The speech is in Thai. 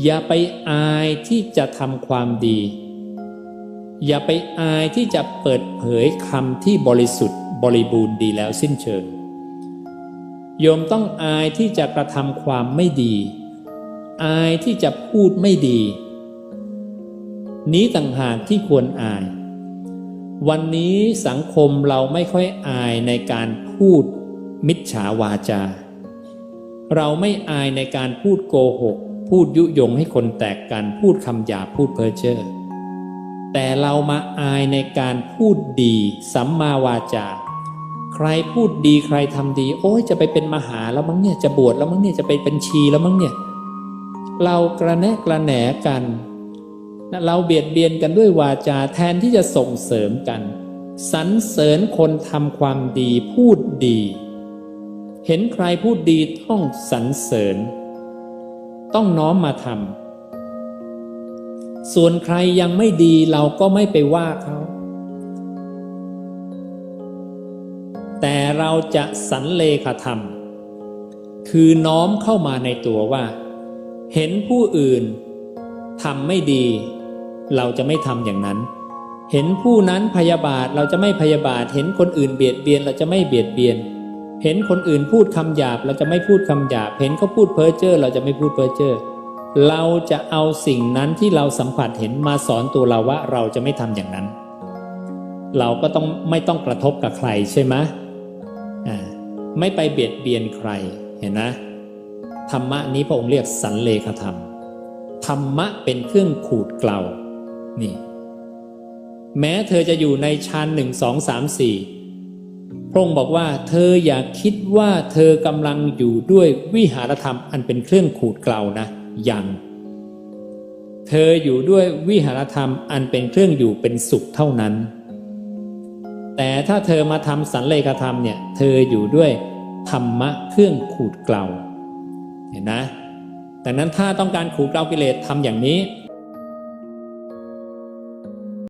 อย่าไปอายที่จะทำความดี อย่าไปอายที่จะเปิดเผยคำที่บริสุทธิ์บริบูรณ์ดีแล้วสิ้นเชิง โยมต้องอายที่จะกระทำความไม่ดี อายที่จะพูดไม่ดี นี้ต่างหากที่ควรอาย วันนี้สังคมเราไม่ค่อยอายในการพูดมิจฉาวาจา เราไม่อายในการพูดโกหก พูดยุยงให้คนแตกกันพูดคำหยาพูดเพ้อเจ้อแต่เรามาอายในการพูดดีสัมมาวาจา ใครพูดดีใครทำดี โอ้ยจะไปเป็นมหาแล้วมั้งเนี่ยจะบวชแล้วมั้งเนี่ยจะไปเป็นชีแล้วมั้งเนี่ยเรากระแนะกระแหนกันเราเบียดเบียนกันด้วยวาจาแทนที่จะส่งเสริมกันสรรเสริญคนทำความดีพูดดี เห็นใครพูดดีต้องสรรเสริญ ต้องน้อมมาทำส่วนใครยังไม่ดีเราก็ไม่ไปว่าเขาแต่เราจะสันเลขธรรม คือน้อมเข้ามาในตัวว่า เห็นผู้อื่นทำไม่ดี เราจะไม่ทำอย่างนั้น เห็นผู้นั้นพยาบาทเราจะไม่พยาบาท เห็นคนอื่นเบียดเบียนเราจะไม่เบียดเบียน เห็นคนอื่นพูดคำหยาบเราจะไม่พูดคำหยาบ เห็นเขาพูดเพ้อเจ้อเราจะไม่พูดเพ้อเจ้อเราจะเอาสิ่งนั้นที่เราสัมผัสเห็นมาสอนตัวเราว่าเราจะไม่ทำอย่างนั้น เราก็ต้องไม่ต้องกระทบกับใครใช่ไหมอ่าไม่ไปเบียดเบียนใครเห็นนะธรรมะนี้พระองค์เรียกสันเลขธรรม ธรรมะเป็นเครื่องขูดเกลานี่ แม้เธอจะอยู่ในชั้นหนึ่งสองสามสี่ พระองค์บอกว่า เธออย่าคิดว่าเธอกำลังอยู่ด้วยวิหารธรรมอันเป็นเครื่องขูดเกลานะยังเธออยู่ด้วยวิหารธรรมอันเป็นเครื่องอยู่เป็นสุขเท่านั้น แต่ถ้าเธอมาทำสันเลขธรรมเนี่ย เธออยู่ด้วยธรรมะเครื่องขูดเกลาเห็นนะดังนั้นถ้าต้องการขูดเกลากิเลสทำอย่างนี้